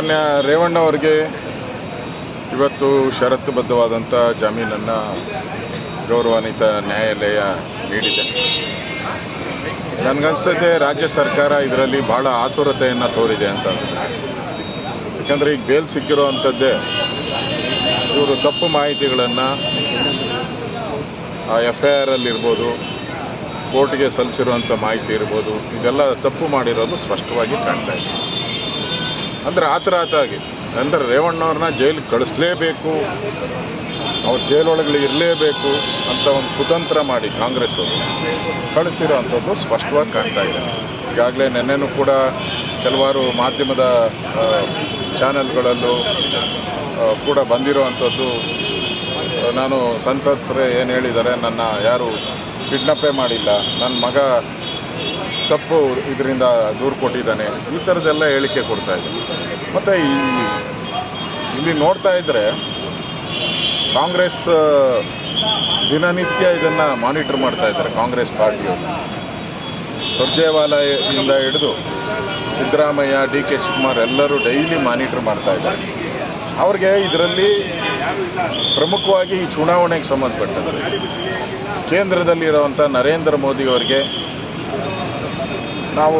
ಮಾನ್ಯ ರೇವಣ್ಣವರಿಗೆ ಇವತ್ತು ಷರತ್ತುಬದ್ಧವಾದಂಥ ಜಾಮೀನನ್ನು ಗೌರವಾನ್ವಿತ ನ್ಯಾಯಾಲಯ ನೀಡಿದೆ. ನನಗನ್ಸ್ತೈತೆ ರಾಜ್ಯ ಸರ್ಕಾರ ಇದರಲ್ಲಿ ಭಾಳ ಆತುರತೆಯನ್ನು ತೋರಿದೆ ಅಂತ ಅನಿಸ್ತದೆ. ಯಾಕಂದರೆ ಈಗ ಬೇಲ್ ಸಿಕ್ಕಿರೋ ಅಂಥದ್ದೇ ಇವರು ತಪ್ಪು ಮಾಹಿತಿಗಳನ್ನು ಆ ಎಫ್ ಐ ಆರಲ್ಲಿ ಇರ್ಬೋದು ಕೋರ್ಟ್ಗೆ ಸಲ್ಲಿಸಿರುವಂಥ ಮಾಹಿತಿ ಇರ್ಬೋದು, ಇದೆಲ್ಲ ತಪ್ಪು ಮಾಡಿರೋದು ಸ್ಪಷ್ಟವಾಗಿ ಕಾಣ್ತಾ ಇದೆ. ಅಂದರೆ ಆತ ಆಗಿ. ಅಂದರೆ ರೇವಣ್ಣವ್ರನ್ನ ಜೈಲಿಗೆ ಕಳಿಸ್ಲೇಬೇಕು. ಅವ್ರು ಜೈಲೊಳಗಡೆ ಇರಲೇಬೇಕು ಅಂತ ಒಂದು ಕುತಂತ್ರ ಮಾಡಿ ಕಾಂಗ್ರೆಸ್ ಅವರು. ಕಳಿಸಿರೋ ಸ್ಪಷ್ಟವಾಗಿ ಕಾಣ್ತಾ ಇದೆ. ಈಗಾಗಲೇ ನಿನ್ನೆನೂ ಕೂಡ ಕೆಲವಾರು ಮಾಧ್ಯಮದ ಆ, ಚಾನೆಲ್ಗಳಲ್ಲೂ ಕೂಡ ಬಂದಿರೋ ಅಂಥದ್ದು ನಾನು ಸಂತತ್ರೆ ಏನು ಹೇಳಿದ್ದಾರೆ ನನ್ನ ಯಾರು ಕಿಡ್ನಪ್ಪೇ ಮಾಡಿಲ್ಲ ನನ್ನ ಮಗ ತಪ್ಪು ಇದರಿಂದ ದೂರು ಕೊಟ್ಟಿದ್ದಾನೆ. ಈ ಥರದ್ದೆಲ್ಲ ಹೇಳಿಕೆ ಕೊಡ್ತಾ ಇದ್ದಾರೆ ಮತ್ತು ಇಲ್ಲಿ ನೋಡ್ತಾ ಇದ್ದರೆ ಕಾಂಗ್ರೆಸ್ ದಿನನಿತ್ಯ ಇದನ್ನು ಮಾನಿಟರ್ ಮಾಡ್ತಾ ಇದ್ದಾರೆ ಕಾಂಗ್ರೆಸ್ ಪಾರ್ಟಿಯವರು. ಇಂದ ಹಿಡಿದು ಸಿದ್ದರಾಮಯ್ಯ ಡಿ ಕೆ ಶಿವಕುಮಾರ್ ಎಲ್ಲರೂ ಡೈಲಿ ಮಾನಿಟರ್ ಮಾಡ್ತಾ ಇದ್ದಾರೆ. ಅವ್ರಿಗೆ ಇದರಲ್ಲಿ ಪ್ರಮುಖವಾಗಿ ಈ ಚುನಾವಣೆಗೆ ಸಂಬಂಧಪಟ್ಟಂತೆ ಕೇಂದ್ರದಲ್ಲಿರುವಂಥ ನರೇಂದ್ರ ಮೋದಿ ಅವರಿಗೆ ನಾವು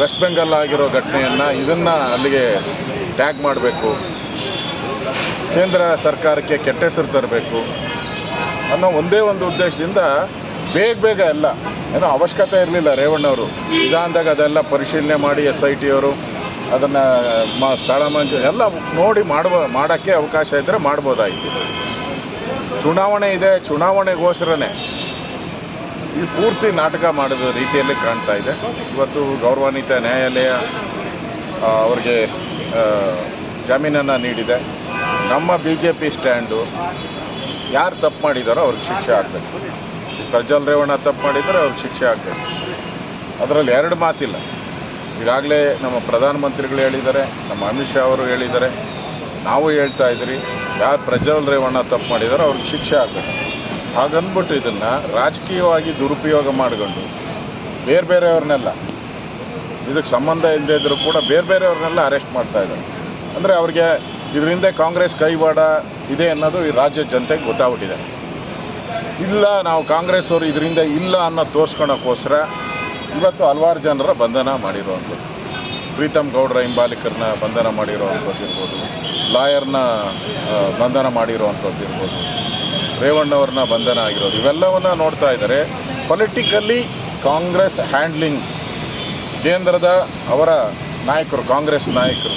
ವೆಸ್ಟ್ ಬೆಂಗಾಲ್ ಆಗಿರೋ ಘಟನೆಯನ್ನು ಇದನ್ನು ಅಲ್ಲಿಗೆ ಟ್ಯಾಗ್ ಮಾಡಬೇಕು. ಕೇಂದ್ರ ಸರ್ಕಾರಕ್ಕೆ ಕೆಟ್ಟ ಹೆಸರು ತರಬೇಕು ಅನ್ನೋ ಒಂದೇ ಒಂದು ಉದ್ದೇಶದಿಂದ ಬೇಗ ಬೇಗ ಎಲ್ಲ, ಏನೋ ಅವಶ್ಯಕತೆ ಇರಲಿಲ್ಲ ರೇವಣ್ಣವರು ಇದಾದಾಗ ಅದೆಲ್ಲ ಪರಿಶೀಲನೆ ಮಾಡಿ ಎಸ್ ಐ ಟಿ ಅವರು ಅದನ್ನು ಮಾ ಸ್ಥಳ ಮಂಜು ಎಲ್ಲ ನೋಡಿ ಮಾಡುವ, ಮಾಡೋಕ್ಕೆ ಅವಕಾಶ ಇದ್ದರೆ ಮಾಡ್ಬೋದಾಗಿತ್ತು ಚುನಾವಣೆ ಇದೆ ಚುನಾವಣೆಗೋಸ್ಕರನೇ ಈ ಪೂರ್ತಿ ನಾಟಕ ಮಾಡಿದ ರೀತಿಯಲ್ಲಿ ಕಾಣ್ತಾ ಇದೆ. ಇವತ್ತು ಗೌರವಾನ್ವಿತ ನ್ಯಾಯಾಲಯ ಅವರಿಗೆ ಅವ್ರಿಗೆ ಜಾಮೀನನ್ನು ನೀಡಿದೆ. ನಮ್ಮ ಬಿ ಜೆ ಪಿ ಸ್ಟ್ಯಾಂಡು ಯಾರು ತಪ್ಪು ಮಾಡಿದಾರೋ ಅವ್ರಿಗೆ ಶಿಕ್ಷೆ ಆಗಬೇಕು. ಪ್ರಜ್ವಲ್ ರೇವಣ್ಣ ತಪ್ಪು ಮಾಡಿದರೆ ಅವ್ರಿಗೆ ಶಿಕ್ಷೆ ಆಗಬೇಕು. ಅದರಲ್ಲಿ ಎರಡು ಮಾತಿಲ್ಲ. ಈಗಾಗಲೇ ನಮ್ಮ ಪ್ರಧಾನಮಂತ್ರಿಗಳು ಹೇಳಿದ್ದಾರೆ, ನಮ್ಮ ಅಮಿತ್ ಶಾ ಅವರು ಹೇಳಿದ್ದಾರೆ. ನಾವು ಹೇಳ್ತಾ ಇದ್ದೀರಿ, ಯಾರು ಪ್ರಜ್ವಲ್ ರೇವಣ್ಣ ತಪ್ಪು ಮಾಡಿದಾರೋ ಅವ್ರಿಗೆ ಶಿಕ್ಷೆ ಆಗಬೇಕು. ಹಾಗನ್ಬಿಟ್ಟು ಇದನ್ನು ರಾಜಕೀಯವಾಗಿ ದುರುಪಯೋಗ ಮಾಡಿಕೊಂಡು ಬೇರೆ ಬೇರೆಯವ್ರನ್ನೆಲ್ಲ, ಇದಕ್ಕೆ ಸಂಬಂಧ ಇಲ್ಲದೇ ಇದ್ದರೂ ಕೂಡ ಬೇರೆ ಬೇರೆಯವ್ರನ್ನೆಲ್ಲ ಅರೆಸ್ಟ್ ಮಾಡ್ತಾ ಇದ್ದಾರೆ. ಅಂದರೆ ಅವ್ರಿಗೆ ಇದರಿಂದ ಕಾಂಗ್ರೆಸ್ ಕೈವಾಡ ಇದೆ ಅನ್ನೋದು ಈ ರಾಜ್ಯ ಜನತೆಗೆ ಗೊತ್ತಾಗ್ಬಿಟ್ಟಿದೆ. ಇಲ್ಲ, ನಾವು ಕಾಂಗ್ರೆಸ್ ಅವರು ಇದರಿಂದ ಇಲ್ಲ ಅನ್ನೋ ತೋರಿಸ್ಕೊಳಕ್ಕೋಸ್ಕರ ಇವತ್ತು ಹಲವಾರು ಜನರ ಬಂಧನ ಮಾಡಿರುವಂಥದ್ದು ಪ್ರೀತಮ್ ಗೌಡ್ರ ಹಿಂಬಾಲಿಕರನ್ನ ಬಂಧನ ಮಾಡಿರುವಂಥದ್ದು ಇರ್ಬೋದು ಲಾಯರ್ನ ಬಂಧನ ಮಾಡಿರುವಂಥದ್ದು ಇರ್ಬೋದು ರೇವಣ್ಣವ್ರನ್ನ ಬಂಧನ ಆಗಿರೋದು. ಇವೆಲ್ಲವನ್ನ ನೋಡ್ತಾ ಇದ್ದಾರೆ. ಪೊಲಿಟಿಕಲಿ ಕಾಂಗ್ರೆಸ್ ಹ್ಯಾಂಡ್ಲಿಂಗ್ ಕೇಂದ್ರದ ಅವರ ನಾಯಕರು ಕಾಂಗ್ರೆಸ್ ನಾಯಕರು,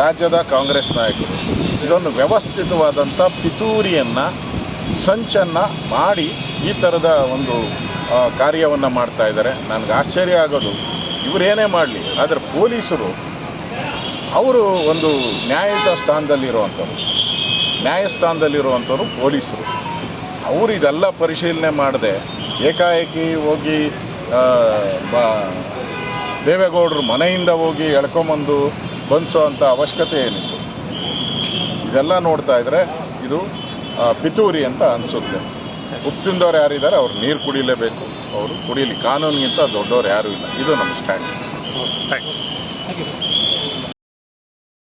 ರಾಜ್ಯದ ಕಾಂಗ್ರೆಸ್ ನಾಯಕರು. ಇದೊಂದು ವ್ಯವಸ್ಥಿತವಾದಂಥ ಪಿತೂರಿಯನ್ನು, ಸಂಚನ್ನು ಮಾಡಿ ಈ ಥರದ ಒಂದು ಕಾರ್ಯವನ್ನು ಮಾಡ್ತಾ ಇದ್ದಾರೆ. ನನಗೆ ಆಶ್ಚರ್ಯ ಆಗೋದು. ಇವರೇನೇ ಮಾಡಲಿ, ಆದರೆ ಪೊಲೀಸರು ಅವರು ಒಂದು ನ್ಯಾಯದ ಸ್ಥಾನದಲ್ಲಿರುವಂಥವ್ರು ನ್ಯಾಯಸ್ಥಾನದಲ್ಲಿರುವಂಥವ್ರು ಪೊಲೀಸರು. ಅವರು ಇದೆಲ್ಲ ಪರಿಶೀಲನೆ ಮಾಡದೆ ಏಕಾಏಕಿ ಹೋಗಿ ದೇವೇಗೌಡರು ಮನೆಯಿಂದ ಹೋಗಿ ಎಳ್ಕೊಂಬಂದು ಬಂದಿಸೋ ಅಂಥ ಅವಶ್ಯಕತೆ ಏನಿತ್ತು? ಇದೆಲ್ಲ ನೋಡ್ತಾ ಇದ್ರೆ ಇದು ಪಿತೂರಿ ಅಂತ ಅನಿಸುತ್ತೆ. ಉಪ್ತಿಂದವ್ರು ಯಾರಿದ್ದಾರೆ? ಅವ್ರು ನೀರು ಕುಡಿಲೇಬೇಕು. ಅವರು ಕುಡಿಯಲಿ ಕಾನೂನಿಗಿಂತ ದೊಡ್ಡವ್ರು ಯಾರೂ ಇಲ್ಲ. ಇದು ನಮ್ಮ ಸ್ಟ್ಯಾಂಡ್.